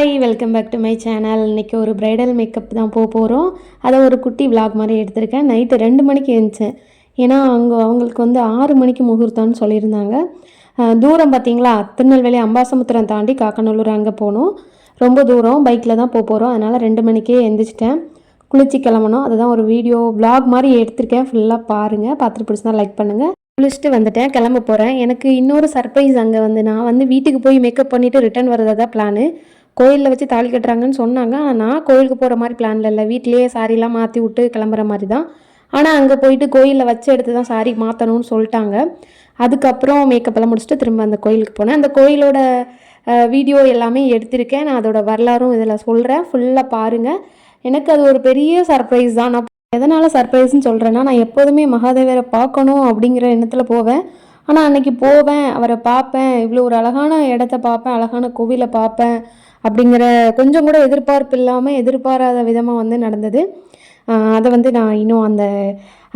Hi welcome back to my channel இன்றைக்கி ஒரு bridal makeup தான் போக போகிறோம் அதை ஒரு குட்டி விளாக் மாதிரி எடுத்திருக்கேன். நைட்டு ரெண்டு மணிக்கு எழுந்தேன் ஏன்னா அவங்க அவங்களுக்கு வந்து ஆறு மணிக்கு முகூர்த்தம்னு சொல்லியிருந்தாங்க. தூரம் பார்த்தீங்களா? திருநெல்வேலி அம்பாசமுத்திரம் தாண்டி காக்கநல்லூர் அங்கே போகணும். ரொம்ப தூரம். பைக்கில் தான் போக போகிறோம் அதனால் ரெண்டு மணிக்கே எழுந்திரிச்சிட்டேன் குளிச்சு கிளம்பணும். அதுதான் ஒரு வீடியோ விளாக் மாதிரி எடுத்திருக்கேன். ஃபுல்லாக பாருங்கள் பார்த்துட்டு பிடிச்சா லைக் பண்ணுங்கள் குளிச்சுட்டு வந்துட்டேன். கிளம்ப போகிறேன் எனக்கு இன்னொரு சர்ப்ரைஸ் அங்கே வந்து நான் வந்து வீட்டுக்கு போய் மேக்கப் பண்ணிவிட்டு ரிட்டர்ன் வரதா தான் பிளானு கோயிலில் வச்சு தாலி கட்டுறாங்கன்னு சொன்னாங்க. ஆனால் நான் கோயிலுக்கு போகிற மாதிரி பிளான்ல இல்லை. வீட்லேயே சாரிலாம் மாற்றி விட்டு கிளம்புற மாதிரி தான் ஆனால் அங்கே போயிட்டு கோயிலில் வச்சு எடுத்து தான் சாரி மாற்றணும்னு சொல்லிட்டாங்க. அதுக்கப்புறம் மேக்கப்பெல்லாம் முடிச்சுட்டு திரும்ப அந்த கோயிலுக்கு போனேன். அந்த கோயிலோட வீடியோ எல்லாமே எடுத்திருக்கேன். நான் அதோட வரலாறும் இதில் சொல்கிறேன் ஃபுல்லாக பாருங்கள் எனக்கு அது ஒரு பெரிய சர்ப்ரைஸ் தான். நான் எதனால் சர்ப்ரைஸ்னு சொல்கிறேன்னா நான் எப்போதுமே மகாதேவரை பார்க்கணும் அப்படிங்கிற எண்ணத்தில் போவேன். ஆனால் அன்னைக்கு போவேன். அவரை பார்ப்பேன். இவ்வளோ ஒரு அழகான இடத்த பார்ப்பேன். அழகான கோவிலை பார்ப்பேன். அப்படிங்கிற கொஞ்சம் கூட எதிர்பார்ப்பு இல்லாமல் எதிர்பாராத விதமாக வந்து நடந்தது. அதை வந்து நான் இன்னும் அந்த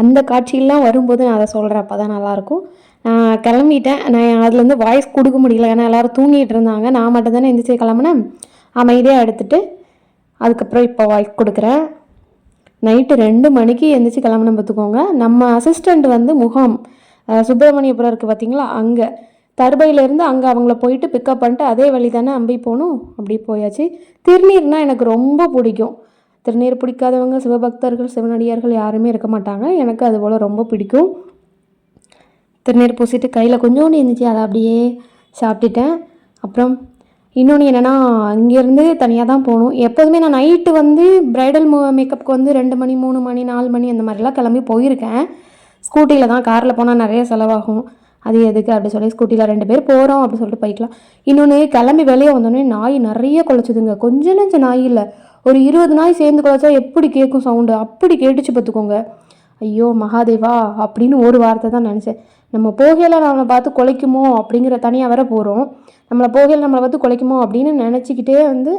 அந்த காட்சியெல்லாம் வரும்போது நான் அதை சொல்கிறேன் அப்போ தான் நல்லாயிருக்கும் நான் கிளம்பிட்டேன். நான் அதுலேருந்து வாய்ஸ் கொடுக்க முடியல. ஏன்னா எல்லோரும் தூங்கிட்டு இருந்தாங்க. நான் மட்டும் தானே எந்திரிச்சு கிளம்புனேன். அமைதியாக எடுத்துகிட்டு அதுக்கப்புறம் இப்போ வாய்ஸ் கொடுக்குறேன். நைட்டு ரெண்டு மணிக்கு எந்திரிச்சு கிளம்பணும் பார்த்துக்கோங்க. நம்ம அசிஸ்டண்ட் வந்து முகாம் சுப்பிரமணியபுரம் இருக்குது பார்த்தீங்களா? அங்கே. தர்பையிலேருந்து அங்கே அவங்கள போயிட்டு பிக்கப் பண்ணிட்டு அதே வழி தானே அம்பி போகணும் அப்படி போயாச்சு. திருநீர்னால் எனக்கு ரொம்ப பிடிக்கும். திருநீர் பிடிக்காதவங்க சிவபக்தர்கள் சிவனடியார்கள் யாருமே இருக்க மாட்டாங்க. எனக்கு அது போல் ரொம்ப பிடிக்கும். திருநீர் பூசிட்டு கையில் கொஞ்சோண்டு இருந்துச்சு. அதை அப்படியே சாப்பிட்டுட்டேன். அப்புறம் இன்னொன்று என்னென்னா அங்கேருந்து தனியாக தான் போகணும். எப்போதுமே நான் நைட்டு வந்து ப்ரைடல் மேக்கப்புக்கு வந்து ரெண்டு மணி மூணு மணி நாலு மணி அந்த மாதிரிலாம் கிளம்பி போயிருக்கேன். ஸ்கூட்டியில் தான் காரில் போனால் நிறைய செலவாகும். அது எதுக்கு அப்படி சொல்லி ஸ்கூட்டியில் ரெண்டு பேர் போகிறோம் அப்படி சொல்லிட்டு போய்க்கலாம். இன்னொன்று கிளம்பி வெளியே வந்தோடனே நாய் நிறைய குலைச்சிதுங்க. கொஞ்சம் நெஞ்ச நாய் இல்லை. ஒரு இருபது நாய் சேர்ந்து குலைச்சா எப்படி கேட்கும் சவுண்டு அப்படி கேட்டுச்சு பார்த்துக்கோங்க. ஐயோ மகாதேவா அப்படின்னு ஒரு வார்த்தை தான் நினச்சேன். நம்ம போகையில் நம்மளை பார்த்து குலைக்குமோ அப்படிங்கிற தனியாக வர போகிறோம் நம்மளை போகையில் நம்மளை பார்த்து குலைக்குமோ அப்படின்னு நினச்சிக்கிட்டே வந்து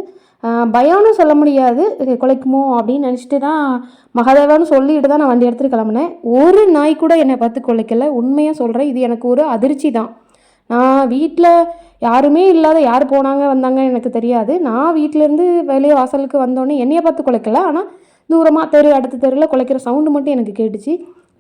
பயம்னு சொல்ல முடியாது. குலைக்குமோ அப்படின்னு நினச்சிட்டு தான் மகாதேவான்னு சொல்லிட்டு தான் நான் வண்டி எடுத்துகிட்டு கிளம்புனேன். ஒரு நாய் கூட என்னை பார்த்து குலைக்கல. உண்மையாக சொல்கிறேன் இது எனக்கு ஒரு அதிர்ச்சி தான். நான் வீட்டில் யாருமே இல்லாத யார் போனாங்க வந்தாங்க எனக்கு தெரியாது. நான் வீட்டிலேருந்து வெளியே வாசலுக்கு வந்தோடனே என்னையை பார்த்து குலைக்கல. ஆனால் தூரமாக தெரு அடுத்த தெருவில் குலைக்கிற சவுண்டு மட்டும் எனக்கு கேட்டுச்சு.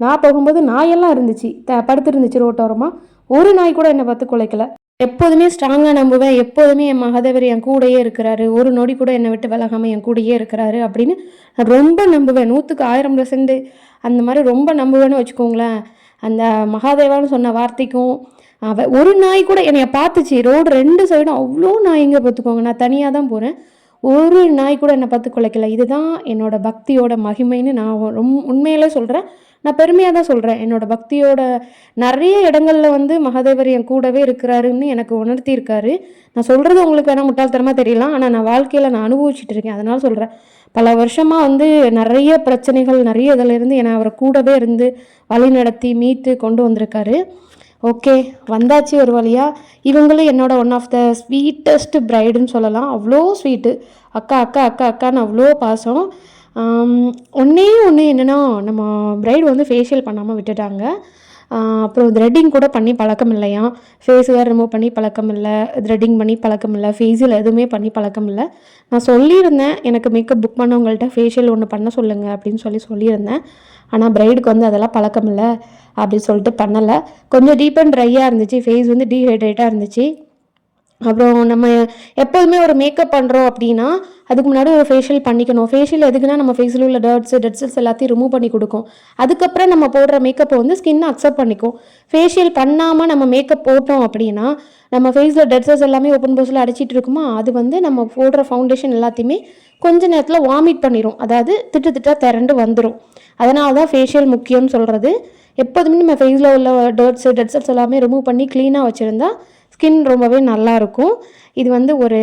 நான் போகும்போது நாயெல்லாம் இருந்துச்சு. த படுத்துருந்துச்சு ரோட்டோரமாக ஒரு நாய் கூட என்னை பார்த்து குலைக்கல. எப்போதுமே ஸ்ட்ராங்காக நம்புவேன். எப்போதுமே என் மகாதேவர் என் கூடயே இருக்கிறாரு. ஒரு நொடி கூட என்னை விட்டு விலகாமல் என் கூடயே இருக்கிறாரு அப்படின்னு நான் ரொம்ப நம்புவேன். நூற்றுக்கு ஆயிரம் பர்சன்ட் அந்த மாதிரி ரொம்ப நம்புவேன்னு வச்சுக்கோங்களேன். அந்த மகாதேவான்னு சொன்ன வார்த்தைக்கும் அவ ஒரு நாய் கூட என்னைய பார்த்துச்சு. ரோடு ரெண்டு சைடும் அவ்வளோ நாய்ங்க பார்த்துக்கோங்க. நான் தனியாக தான் போகிறேன் ஒரு நாய் கூட என்னை பார்த்து குலைக்கல. இதுதான் என்னோட பக்தியோட மகிமைன்னு நான் ரொம்ப உண்மையிலே சொல்கிறேன் நான் பெருமையாக தான் சொல்கிறேன் என்னோட பக்தியோட நிறைய இடங்களில் வந்து மகாதேவர் என் கூடவே இருக்கிறாருன்னு எனக்கு உணர்த்தியிருக்காரு. நான் சொல்கிறது உங்களுக்கு வேணால் முட்டாள்தனமாக தெரியலாம். ஆனால் நான் வாழ்க்கையில் நான் அனுபவிச்சுட்டு இருக்கேன். அதனால் சொல்கிறேன் பல வருஷமாக வந்து நிறைய பிரச்சனைகள் நிறைய இதில் என்னை அவரை கூடவே இருந்து வழி நடத்தி மீட்டு கொண்டு வந்திருக்காரு. ஓகே வந்தாச்சு ஒரு வழியாக இவங்களும் என்னோட ஒன் ஆஃப் த ஸ்வீட்டஸ்ட் பிரைடுன்னு சொல்லலாம். அவ்வளோ ஸ்வீட்டு அக்கா அக்கா அக்கா அக்கான்னு அவ்வளோ பாசம். ஒன்றே ஒன்று என்னென்னா நம்ம ப்ரைடு வந்து ஃபேஷியல் பண்ணாமல் விட்டுட்டாங்க. அப்புறம் த்ரெட்டிங் கூட பண்ணி பழக்கம் இல்லையா? ஃபேஸ் வேர் ரிமூவ் பண்ணி பழக்கம் இல்லை த்ரெட்டிங் பண்ணி பழக்கம் இல்லை ஃபேஸில் எதுவுமே பண்ணி பழக்கம் இல்லை. நான் சொல்லியிருந்தேன் எனக்கு மேக்கப் புக் பண்ணவங்கள்ட்ட ஃபேஷியல் ஒன்று பண்ண சொல்லுங்கள் அப்படின்னு சொல்லி சொல்லியிருந்தேன். ஆனால் ப்ரைடுக்கு வந்து அதெல்லாம் பழக்கம் இல்லை அப்படின்னு சொல்லிட்டு பண்ணலை. கொஞ்சம் டீப் அண்ட் ட்ரையாக இருந்துச்சு ஃபேஸ் வந்து டீஹைட்ரேட்டாக இருந்துச்சு. அப்புறம் நம்ம எப்போதுமே ஒரு மேக்கப் பண்ணுறோம் அப்படின்னா அதுக்கு முன்னாடி ஒரு ஃபேஷியல் பண்ணிக்கணும். ஃபேஷியல் எதுக்குன்னா நம்ம ஃபேஸில் உள்ள டர்ட்ஸ் டெட் செல்ஸ் எல்லாத்தையும் ரிமூவ் பண்ணி கொடுக்கும். அதுக்கப்புறம் நம்ம போடுற மேக்கப்பை வந்து ஸ்கின் அக்செப்ட் பண்ணிக்கும். ஃபேஷியல் பண்ணாமல் நம்ம மேக்கப் போட்டோம் அப்படின்னா நம்ம ஃபேஸில் டெட் செல்ஸ் எல்லாமே ஓப்பன் போஸில் அடிச்சிட்டு இருக்குமா அது வந்து நம்ம போடுற ஃபவுண்டேஷன் எல்லாத்தையுமே கொஞ்ச நேரத்தில் வாமிட் பண்ணிடும் அதாவது திட்டு திட்டா திரண்டு வந்துடும் அதனால தான் ஃபேஷியல் முக்கியம்னு சொல்கிறது எப்போதுமே நம்ம ஃபேஸில் உள்ள டர்ட்ஸு டெட் செல்ஸ் எல்லாமே ரிமூவ் பண்ணி க்ளீனாக வச்சுருந்தா ஸ்கின் ரொம்பவே நல்லா இருக்கும் இது வந்து ஒரு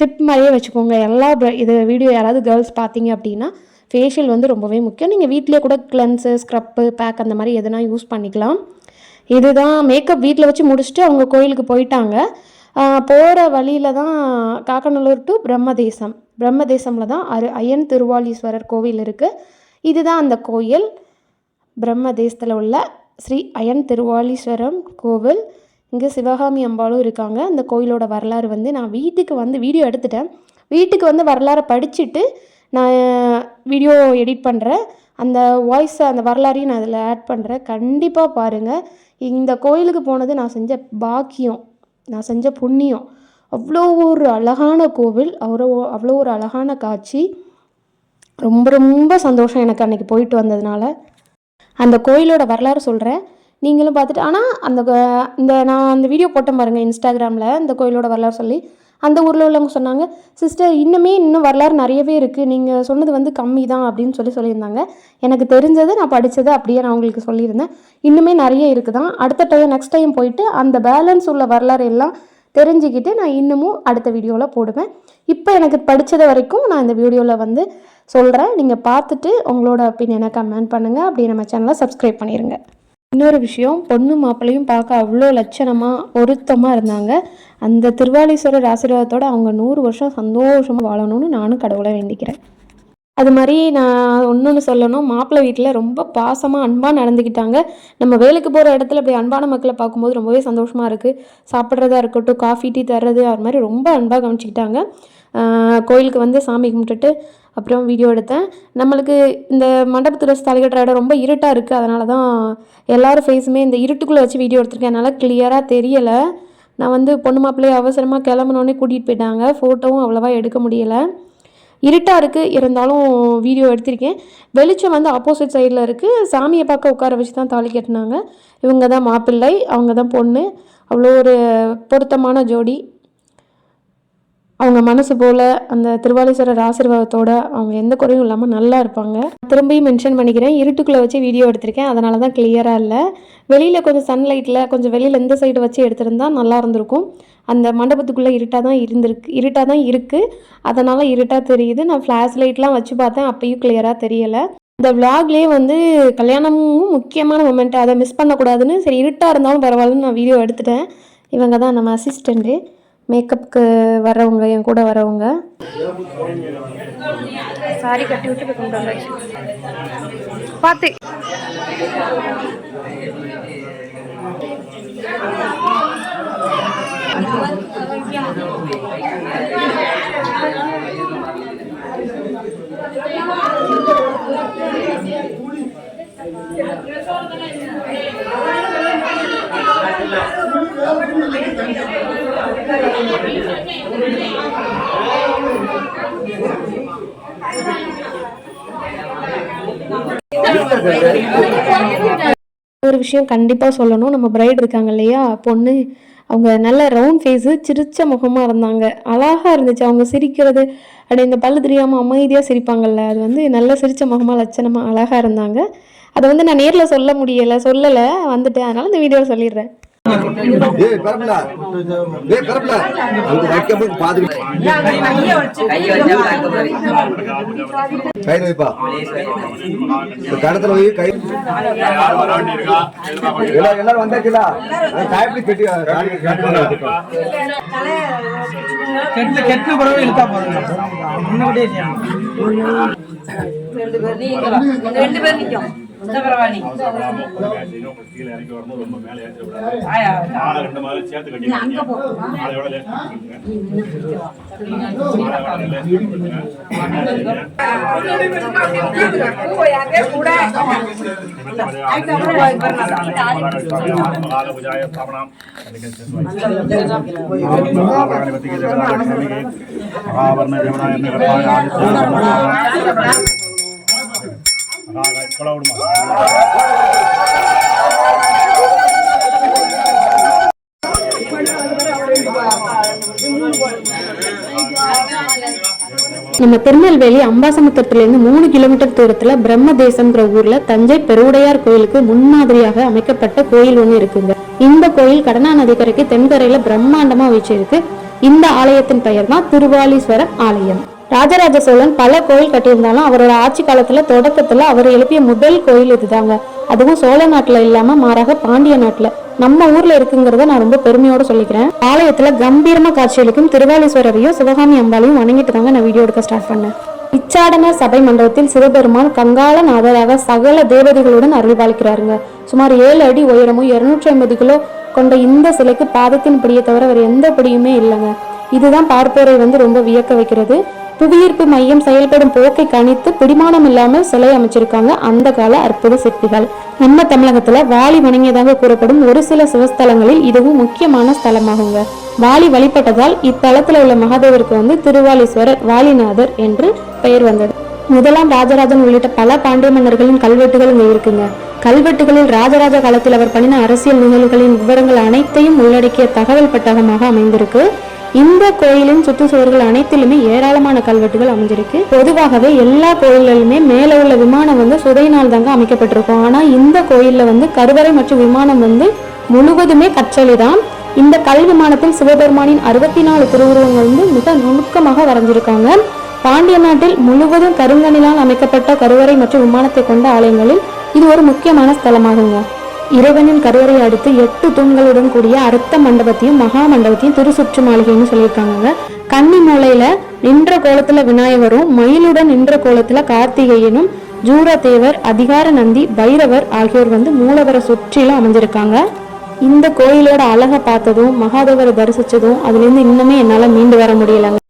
டிப் மாதிரியே வச்சுக்கோங்க. எல்லா இது வீடியோ யாராவது கேர்ள்ஸ் பார்த்தீங்க அப்படின்னா ஃபேஷியல் வந்து ரொம்பவே முக்கியம். நீங்கள் வீட்டிலே கூட கிளென்ஸு ஸ்க்ரப்பு பேக் அந்த மாதிரி எதுனா யூஸ் பண்ணிக்கலாம். இதுதான் மேக்கப் வீட்டில் வச்சு முடிச்சுட்டு அவங்க கோயிலுக்கு போயிட்டாங்க. போகிற வழியில் தான் காக்கநல்லூர் டு பிரம்மதேசம். பிரம்மதேசமில் தான் அரு அய்யன் திருவாலீஸ்வரர் கோவில் இருக்குது இதுதான் அந்த கோயில். பிரம்மதேசத்தில் உள்ள ஸ்ரீ அயன் திருவாலீஸ்வரம் கோவில். இங்கே சிவகாமி அம்பாளும் இருக்காங்க. அந்த கோயிலோட வரலாறு வந்து நான் வீட்டுக்கு வந்து வீடியோ எடுத்துட்டேன். வீட்டுக்கு வந்து வரலாறை படிச்சுட்டு நான் வீடியோ எடிட் பண்ணுறேன் அந்த வாய்ஸை அந்த வரலாறையும் நான் அதில் ஆட் பண்ணுறேன் கண்டிப்பாக பாருங்கள் இந்த கோயிலுக்கு போனது நான் செஞ்ச பாக்கியம். நான் செஞ்ச புண்ணியம். அவ்வளோ ஒரு அழகான கோவில். அவ்வளோ அவ்வளோ ஒரு அழகான காட்சி. ரொம்ப ரொம்ப சந்தோஷம் எனக்கு அன்றைக்கி போயிட்டு வந்ததுனால. அந்த கோயிலோட வரலாறு சொல்கிறேன் நீங்களும் பார்த்துட்டு ஆனால் அந்த இந்த நான் அந்த வீடியோ போட்டேன் பாருங்கள் இன்ஸ்டாகிராமில் இந்த கோயிலோட வரலாறு சொல்லி. அந்த ஊரில் உள்ளவங்க சொன்னாங்க சிஸ்டர் இன்னுமே இன்னும் வரலாறு நிறையவே இருக்குது நீங்கள் சொன்னது வந்து கம்மி தான் அப்படின்னு சொல்லி சொல்லியிருந்தாங்க. எனக்கு தெரிஞ்சது நான் படித்தது அப்படியே நான் உங்களுக்கு சொல்லியிருந்தேன். இன்னுமே நிறைய இருக்குது தான் அடுத்த டைம் நெக்ஸ்ட் டைம் போயிட்டு அந்த பேலன்ஸ் உள்ள வரலாறு எல்லாம் தெரிஞ்சுக்கிட்டு நான் இன்னமும் அடுத்த வீடியோவில் போடுவேன். இப்போ எனக்கு படித்தது வரைக்கும் நான் இந்த வீடியோவில் வந்து சொல்கிறேன் நீங்கள் பார்த்துட்டு உங்களோட ஒப்பீனியனை கமெண்ட் பண்ணுங்கள் அப்படியே நம்ம சேனலை சப்ஸ்கிரைப் பண்ணிடுங்க இன்னொரு விஷயம் பொண்ணு மாப்பிள்ளையும் பார்க்க அவ்வளோ லட்சணமாக பொருத்தமாக இருந்தாங்க. அந்த திருவாலீஸ்வரர் ஆசீர்வாதத்தோட அவங்க நூறு வருஷம் சந்தோஷமாக வாழணும்னு நானும் கடவுளை வேண்டிக்கிறேன். அது மாதிரி நான் ஒன்று சொல்லணும். மாப்பிள்ளை வீட்டில் ரொம்ப பாசமாக அன்பாக நடந்துக்கிட்டாங்க. நம்ம வேலைக்கு போகிற இடத்துல அப்படி அன்பான மக்களை பார்க்கும்போது ரொம்பவே சந்தோஷமாக இருக்குது சாப்பிட்றதா இருக்கட்டும் காஃபி டீ தர்றது அது மாதிரி ரொம்ப அன்பாக கவனிச்சிக்கிட்டாங்க. கோயிலுக்கு வந்து சாமி கும்பிட்டுட்டு அப்புறம் வீடியோ எடுத்தேன். நம்மளுக்கு இந்த மண்டபத்தில் தலைகட்டுற இடம் ரொம்ப இருட்டாக இருக்குது அதனால தான் எல்லாரும் ஃபேஸுமே இந்த இருட்டுக்குள்ளே வச்சு வீடியோ எடுத்திருக்கேன். என்னால் கிளியராக தெரியலை. நான் வந்து பொண்ணு மாப்பிள்ளையை அவசரமாக கிளம்புனோடனே கூட்டிகிட்டு போயிட்டாங்க. ஃபோட்டோவும் அவ்வளோவா எடுக்க முடியலை. இருட்டாக இருக்குது இருந்தாலும் வீடியோ எடுத்திருக்கேன். வெளிச்சம் வந்து ஆப்போசிட் சைடில் இருக்குது சாமியை பார்க்க உட்கார வச்சு தான் தாலி கட்டினாங்க. இவங்க தான் மாப்பிள்ளை அவங்க தான் பொண்ணு. அவ்வளோ ஒரு பொருத்தமான ஜோடி. அவங்க மனசு போல் அந்த திருவாலீஸ்வரர் ஆசீர்வாதத்தோட அவங்க எந்த குறையும் இல்லாமல் நல்லா இருப்பாங்க. திரும்பியும் மென்ஷன் பண்ணிக்கிறேன். இருட்டுக்குள்ளே வச்சு வீடியோ எடுத்திருக்கேன். அதனால தான் கிளியராக இல்லை. வெளியில் கொஞ்சம் சன்லைட்டில் கொஞ்சம் வெளியில் இந்த சைடு வச்சு எடுத்திருந்தா நல்லா இருந்திருக்கும். அந்த மண்டபத்துக்குள்ளே இருட்டாக தான் இருந்திருக்கு இருட்டாக தான் இருக்குது அதனால் இருட்டாக தெரியுது. நான் ஃப்ளாஷ் லைட்லாம் வச்சு பார்த்தேன். அப்பயும் கிளியராக தெரியலை. இந்த விளாக்லேயே வந்து கல்யாணமும் முக்கியமான மொமெண்ட் அதை மிஸ் பண்ணக்கூடாதுன்னு சரி இருட்டாக இருந்தாலும் பரவாயில்லன்னு நான் வீடியோ எடுத்துட்டேன். இவங்க தான் நம்ம அசிஸ்டண்ட்டு மேக்கப்புக்கு வரவங்க என் கூட வரவங்க சாரி கட்டி விட்டு போய் கொண்டு பார்த்து ஒரு விஷயம் கண்டிப்பாக சொல்லணும். நம்ம பிரைட் இருக்காங்க இல்லையா? பொண்ணு அவங்க நல்ல ரவுண்ட் ஃபேஸு சிரிச்ச முகமாக இருந்தாங்க. அழகாக இருந்துச்சு. அவங்க சிரிக்கிறது அப்படி இந்த பல்லு தெரியாமல் அமைதியாக சிரிப்பாங்கல்ல. அது வந்து நல்ல சிரிச்ச முகமாக லட்சணமாக அழகாக இருந்தாங்க. அதை வந்து நான் நேரில் சொல்ல முடியலை சொல்லலை வந்துட்டேன். அதனால இந்த வீடியோவில் சொல்லிடுறேன். ஏய் பரப்பல ஏய் பரப்பல அங்க வைக்க போய் பாத்துக்கிட்டு கையில வைப்பா இந்த கடத்துல போய் கை எல்லாரும் எல்லாரும் வந்தாச்சுல காய்ப்பி கட்டி காடி கட்டி கெட்டு கெட்டு பிறகு இழுத்தா போதுங்க முன்னாடியே செய்யணும் ரெண்டு பேர் நீங்க. ரெண்டு பேர் நிக்கும் கீழே இறங்கி வரும்போது ரொம்ப மேலே ஏற்றிடக்கூடாது ஆயா மாலை ரெண்டு மாலை சேர்த்து கட்டிடுங்க மாலையோட லேஸ் பண்ணிக்கோங்க மாலையோட லேஸ் பண்ணிக்கோங்க மகாலபுஜாய ஸ்தாபனம் மகாவர்ண தேவனாய கொலை விடுமா நம்ம திருநெல்வேலி அம்பாசமுத்திரத்திலிருந்து மூணு கிலோமீட்டர் தூரத்துல பிரம்மதேசம்ங்கிற ஊர்ல தஞ்சை பெருவுடையார் கோயிலுக்கு முன்மாதிரியாக அமைக்கப்பட்ட கோயில் ஒன்று இருக்குங்க. இந்த கோயில் கடனா நதிக்கரைக்கு தென்கரையில பிரம்மாண்டமா வச்சிருக்கு இந்த ஆலயத்தின் பெயர் தான் திருவாலீஸ்வரம் ஆலயம். ராஜராஜ சோழன் பல கோயில் கட்டியிருந்தாலும் அவரோட ஆட்சி காலத்துல தொடக்கத்துல அவர் எழுப்பிய முதல் கோயில் இதுதாங்க. அதுவும் சோழ நாட்டுல இல்லாம மாறாக பாண்டிய நாட்டுல. நம்ம ஊர்ல இருக்குங்கிறத நான் ரொம்ப பெருமையோட சொல்லிக்கிறேன். ஆலயத்துல கம்பீரமா காட்சியளிக்கும் திருவாலீஸ்வரரையும் சிவகாமி அம்பாளையும் வணங்கிட்டு தாங்க நான் வீடியோ எடுக்க ஸ்டார்ட் பண்ணேன். இச்சாடன சபை மண்டபத்தில் சிவபெருமான் கங்காள நாதராக சகல தேவதைகளுடன் அருள்பாலிக்கிறாருங்க. சுமார் ஏழு அடி உயரமும் இருநூற்றி ஐம்பது கிலோ கொண்ட இந்த சிலைக்கு பாதத்தின் பிடியை தவிர வேறு எந்த பிடியுமே இல்லைங்க. இதுதான் பார்ப்போரை வந்து ரொம்ப வியக்க வைக்கிறது. புவியீர்ப்பு மையம் செயல்படும் போக்கை கணித்து பிடிமானம் இல்லாமல் சிலை அமைச்சிருக்காங்க அந்த கால அற்புத சிற்பிகள். நம்ம தமிழகத்துல வாலி வணங்கியதாக கூறப்படும் ஒரு சில சிவஸ்தலங்களில் இதுவும் முக்கியமான ஸ்தலமாகுங்க. வாலி வழிபட்டதால் இத்தலத்துல உள்ள மகாதேவருக்கு வந்து திருவாலீஸ்வரர் வாலிநாதர் என்று பெயர் வந்தது. முதலாம் ராஜராஜன் உள்ளிட்ட பல பாண்டிய மன்னர்களின் கல்வெட்டுகள் இங்க இருக்குங்க. கல்வெட்டுகளில் ராஜராஜ காலத்தில் அவர் பண்ணின அரசியல் நிகழ்வுகளின் விவரங்கள் அனைத்தையும் உள்ளடக்கிய தகவல் பட்டகமாக அமைந்திருக்கு. இந்த கோயிலின் சுற்றுச்சுவர்கள் அனைத்திலுமே ஏராளமான கல்வெட்டுகள் அமைஞ்சிருக்கு. பொதுவாகவே எல்லா கோயில்களுமே மேலே உள்ள விமானம் வந்து சுதையினால் தாங்க அமைக்கப்பட்டிருக்கும். ஆனா இந்த கோயில்ல வந்து கருவறை மற்றும் விமானம் வந்து முழுவதுமே கற்றளி தான் இந்த கல் விமானத்தில் சிவபெருமானின் அறுபத்தி நாலு திருவுருவங்கள் வந்து மிக நுணுக்கமாக வரைஞ்சிருக்காங்க. பாண்டிய நாட்டில் முழுவதும் கருங்கலினால் அமைக்கப்பட்ட கருவறை மற்றும் விமானத்தை கொண்ட ஆலயங்களில் இது ஒரு முக்கியமான ஸ்தலமாகுங்க. இறைவனின் கருவறை அடுத்து எட்டு தூண்களுடன் கூடிய அர்த்த மண்டபத்தையும் மகா மண்டபத்தையும் திருசுற்று மாளிகைன்னு சொல்லியிருக்காங்க கன்னி மூலையில நின்ற கோலத்துல விநாயகரும் மயிலுடன் நின்ற கோலத்துல கார்த்திகேயனும் ஜூரதேவர் அதிகார நந்தி பைரவர் ஆகியோர் வந்து மூலவரை சுற்றிலும் அமைஞ்சிருக்காங்க. இந்த கோயிலோட அழகை பார்த்ததும் மகாதேவரை தரிசிச்சதும் அதுலேருந்து இன்னுமே என்னால் மீண்டு வர முடியலங்க.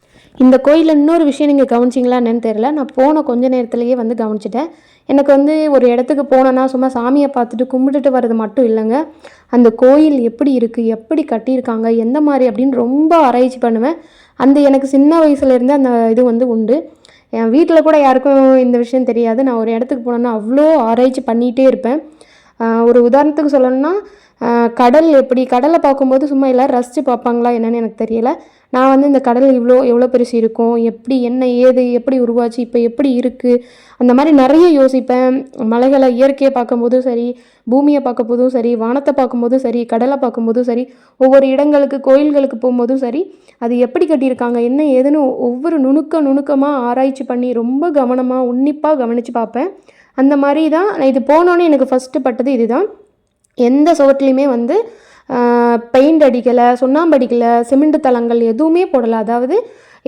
இந்த கோயிலில் இன்னொரு விஷயம் நீங்கள் கவனிச்சிங்களா என்னன்னு தெரியல. நான் போன கொஞ்ச நேரத்துலேயே வந்து கவனிச்சிட்டேன். எனக்கு வந்து ஒரு இடத்துக்கு போனேன்னா சும்மா சாமியை பார்த்துட்டு கும்பிட்டுட்டு வர்றது மட்டும் இல்லைங்க. அந்த கோயில் எப்படி இருக்குது எப்படி கட்டியிருக்காங்க எந்த மாதிரி அப்படின்னு ரொம்ப ஆராய்ச்சி பண்ணுவேன். அந்த எனக்கு சின்ன வயசுலேருந்து அந்த இது வந்து உண்டு. என் வீட்டில் கூட யாருக்கும் இந்த விஷயம் தெரியாது. நான் ஒரு இடத்துக்கு போனேன்னா அவ்வளோ ஆராய்ச்சி பண்ணிகிட்டே இருப்பேன். ஒரு உதாரணத்துக்கு சொல்லணும்னா கடல் எப்படி கடலை பார்க்கும்போது சும்மா எல்லோரும் ரசித்து பார்ப்பாங்களா என்னென்னு எனக்கு தெரியல. நான் வந்து இந்த கடல் இவ்வளோ எவ்வளோ பெருசு இருக்கும்? எப்படி என்ன ஏது எப்படி உருவாச்சு? இப்போ எப்படி இருக்குது அந்த மாதிரி நிறைய யோசிப்பேன். மலைகளை இயற்கையை பார்க்கும்போதும் சரி பூமியை பார்க்கும்போதும் சரி வானத்தை பார்க்கும்போதும் சரி கடலை பார்க்கும்போதும் சரி ஒவ்வொரு இடங்களுக்கு கோயில்களுக்கு போகும்போதும் சரி அது எப்படி கட்டியிருக்காங்க? என்ன ஏதுன்னு ஒவ்வொரு நுணுக்க நுணுக்கமாக ஆராய்ச்சி பண்ணி ரொம்ப கவனமாக உன்னிப்பாக கவனித்து பார்ப்பேன். அந்த மாதிரி தான் நான் இது போனோன்னே எனக்கு ஃபஸ்ட்டு பட்டது இதுதான். எந்த சுவட்லேயுமே வந்து பெயிண்ட் அடிக்கலை சுண்ணாம்பு அடிக்கலை சிமெண்ட் தளங்கள் எதுவுமே போடலை. அதாவது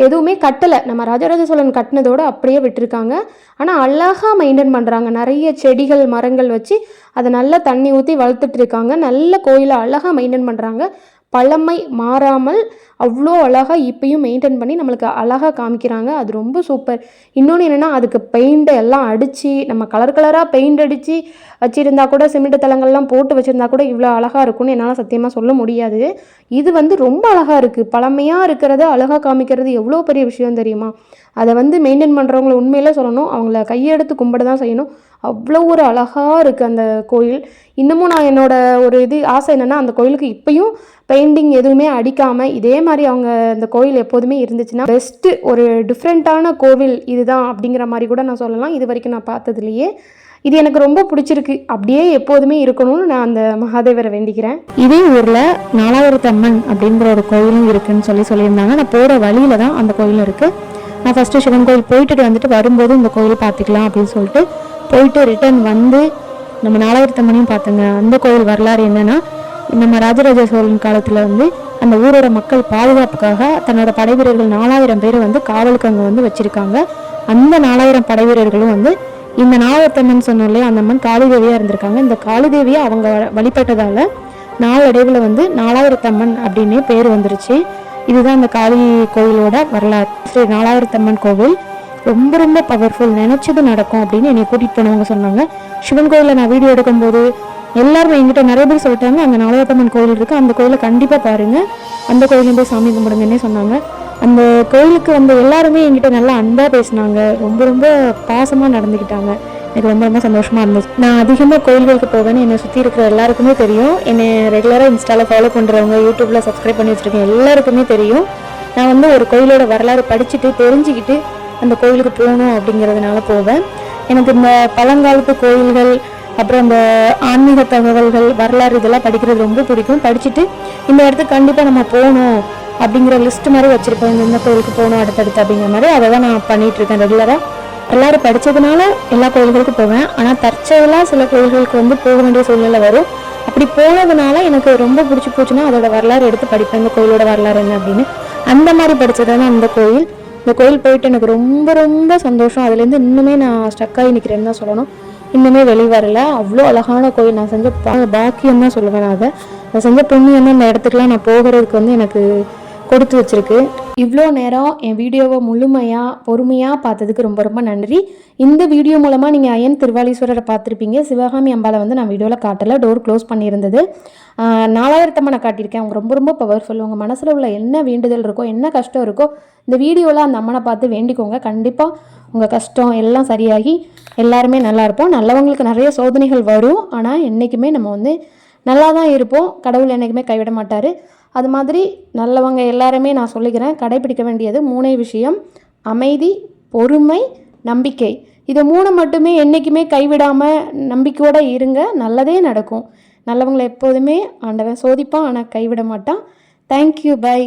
எதுவுமே கட்டலை. நம்ம ராஜராஜ சோழன் கட்டினதோடு அப்படியே விட்டுருக்காங்க. ஆனால் அழகாக மெயின்டைன் பண்ணுறாங்க நிறைய செடிகள் மரங்கள் வச்சு அதை நல்லா தண்ணி ஊற்றி வளர்த்துட்ருக்காங்க நல்ல கோயிலை அழகாக மெயின்டைன் பண்ணுறாங்க பழமை மாறாமல் அவ்வளோ அழகாக இப்பயும் மெயின்டைன் பண்ணி நம்மளுக்கு அழகாக காமிக்கிறாங்க. அது ரொம்ப சூப்பர் இன்னொன்று என்னென்னா அதுக்கு பெயிண்ட்டை எல்லாம் அடித்து நம்ம கலர் கலராக பெயிண்ட் அடித்து வச்சுருந்தா கூட சிமெண்ட் தளங்கள்லாம் போட்டு வச்சுருந்தா கூட இவ்வளோ அழகாக இருக்கும்னு என்னால் சத்தியமாக சொல்ல முடியாது. இது வந்து ரொம்ப அழகாக இருக்குது பழமையாக இருக்கிறத அழகாக காமிக்கிறது எவ்வளோ பெரிய விஷயம் தெரியுமா? அதை வந்து மெயின்டைன் பண்ணுறவங்கள உண்மையிலே சொல்லணும். அவங்கள கையெடுத்து கும்பிட தான் செய்யணும். அவ்வளோ ஒரு அழகாக இருக்குது அந்த கோயில். இன்னமும் நான் என்னோட ஒரு இது ஆசை என்னென்னா அந்த கோயிலுக்கு இப்பையும் பெயிண்டிங் எதுவுமே அடிக்காமல் இதே மாதிரி அவங்க அந்த கோயில் எப்போதுமே இருந்துச்சுன்னா பெஸ்ட்டு ஒரு டிஃப்ரெண்ட்டான கோவில் இதுதான் அப்படிங்கிற மாதிரி கூட நான் சொல்லலாம். இது வரைக்கும் நான் பார்த்ததுலையே இது எனக்கு ரொம்ப பிடிச்சிருக்கு. அப்படியே எப்போதுமே இருக்கணும்னு நான் அந்த மகாதேவரை வேண்டிக்கிறேன். இதே ஊரில் நாலாவரத்தம்மன் அப்படின்ற அப்படிங்கிற ஒரு கோயிலும் இருக்குன்னு சொல்லி சொல்லியிருந்தாங்க. நான் போகிற வழியில தான் அந்த கோயில் இருக்குது நான் ஃபஸ்ட்டு சிவன் கோயில் போயிட்டு வந்துட்டு வரும்போது இந்த கோயில் பார்த்துக்கலாம் அப்படின்னு சொல்லிட்டு போயிட்டு ரிட்டர்ன் வந்து நம்ம நாலாயிரத்து பார்த்தோங்க. அந்த கோயில் வரலாறு என்னன்னா நம்ம ராஜராஜ சோழன் காலத்தில் வந்து அந்த ஊரோட மக்கள் பாதுகாப்புக்காக தன்னோட படைவீரர்கள் நாலாயிரம் பேர் வந்து காவலுக்கு அங்கே வந்து வச்சுருக்காங்க. அந்த நாலாயிரம் படைவீரர்களும் வந்து இந்த நாகத்தம்மன் சொன்னோம் இல்லையா அந்த அம்மன் காளிதேவியாக இருந்திருக்காங்க. இந்த காளிதேவியை அவங்க வ- நாளடைவில் வந்து நாலாயிரத்தம்மன் அப்படின்னே பேர் வந்துருச்சு. இதுதான் அந்த காளி கோயிலோட வரலாறு. ஸ்ரீ நாலாயிரத்தம்மன் கோவில் ரொம்ப ரொம்ப பவர்ஃபுல் நினச்சது நடக்கும் அப்படின்னு என்னை கூட்டிகிட்டு போனவங்க சொன்னாங்க. சிவன் கோயிலில் நான் வீடியோ எடுக்கும்போது எல்லாருமே எங்கிட்ட நிறைய பேர் சொல்லிட்டாங்க. அங்கே நாளையப்பம்மன் கோயில் இருக்குது அந்த கோயிலை கண்டிப்பாக பாருங்கள் அந்த கோயிலையும் போய் சாமி கும்பிடுங்கன்னே சொன்னாங்க. அந்த கோயிலுக்கு வந்த எல்லாருமே என்கிட்ட நல்லா அன்பாக பேசினாங்க. ரொம்ப ரொம்ப பாசமாக நடந்துக்கிட்டாங்க. எனக்கு ரொம்ப ரொம்ப சந்தோஷமாக இருந்துச்சு. நான் அதிகமாக கோயில்களுக்கு போவேன்னு என்னை சுற்றி இருக்கிற எல்லாருக்குமே தெரியும். என்னை ரெகுலராக இன்ஸ்டாவில் ஃபாலோ பண்ணுறவங்க யூடியூப்பில் சப்ஸ்கிரைப் பண்ணி வச்சுருக்கேன் எல்லாருக்குமே தெரியும். நான் வந்து ஒரு கோயிலோட வரலாறு படிச்சுட்டு தெரிஞ்சுக்கிட்டு அந்த கோயிலுக்கு போகணும் அப்படிங்கிறதுனால போவேன். எனக்கு இந்த பழங்காலத்து கோயில்கள் அப்புறம் இந்த ஆன்மீக தகவல்கள் வரலாறு இதெல்லாம் படிக்கிறது ரொம்ப பிடிக்கும். படிச்சுட்டு இந்த இடத்துக்கு கண்டிப்பாக நம்ம போகணும் அப்படிங்கிற லிஸ்ட் மாதிரி வச்சுருப்பேன். இந்த கோயிலுக்கு போகணும் அடுத்தடுத்து அப்படிங்கிற மாதிரி. அதை தான் நான் பண்ணிட்டு இருக்கேன் ரெகுலராக எல்லோரும் படித்ததுனால எல்லா கோயில்களுக்கும் போவேன். ஆனால் தற்செயலாக சில கோயில்களுக்கு வந்து போக வேண்டிய சூழ்நிலை வரும். அப்படி போனதுனால எனக்கு ரொம்ப பிடிச்சி போச்சுன்னா அதோட வரலாறு எடுத்து படிப்பேன். இந்த கோயிலோட வரலாறு என்ன அப்படின்னு. அந்த மாதிரி படித்தது தான் அந்த கோயில். இந்த கோயில் போயிட்டு எனக்கு ரொம்ப ரொம்ப சந்தோஷம். அதுலேருந்து இன்னுமே நான் ஸ்டக்காகி நிற்கிறேன்னு தான் சொல்லணும். இன்னுமே வெளியே அவ்வளோ அழகான கோயில். நான் செஞ்ச பா பாக்கியம் தான் சொல்லுவேன் நான் அதை. நான் செஞ்ச புண்ணியம் என்ன இந்த இடத்துக்குலாம் நான் போகிறதுக்கு வந்து எனக்கு கொடுத்து வச்சிருக்கு. இவ்வளோ நேரம் என் வீடியோவை முழுமையாக பொறுமையாக பார்த்ததுக்கு ரொம்ப ரொம்ப நன்றி. இந்த வீடியோ மூலமாக நீங்கள் அயன் திருவாலீஸ்வரரை பார்த்துருப்பீங்க. சிவகாமி அம்பாவை வந்து நான் வீடியோவில் காட்டலை டோர் க்ளோஸ் பண்ணியிருந்தது. நாலாயிரத்தம்மா நான் காட்டியிருக்கேன். அவங்க ரொம்ப ரொம்ப பவர்ஃபுல் உங்கள் மனசில் உள்ள என்ன வேண்டுதல் இருக்கோ என்ன கஷ்டம் இருக்கோ இந்த வீடியோவில் அந்த அம்மனை பார்த்து வேண்டிக்கோங்க. கண்டிப்பாக உங்கள் கஷ்டம் எல்லாம் சரியாகி எல்லாருமே நல்லா இருப்போம். நல்லவங்களுக்கு நிறைய சோதனைகள் வரும். ஆனால் என்றைக்குமே நம்ம வந்து நல்லா தான் இருப்போம். கடவுள் என்றைக்குமே கைவிட மாட்டார். அது மாதிரி நல்லவங்க எல்லாருமே நான் சொல்லிக்கிறேன் கடைபிடிக்க வேண்டியது மூணே விஷயம். அமைதி பொறுமை நம்பிக்கை. இதை மூணு மட்டுமே என்றைக்குமே கைவிடாமல் நம்பிக்கையோடு இருங்க. நல்லதே நடக்கும். நல்லவங்களை எப்போதுமே ஆண்டவன் சோதிப்பான் ஆனால் கைவிட மாட்டான். Thank you bye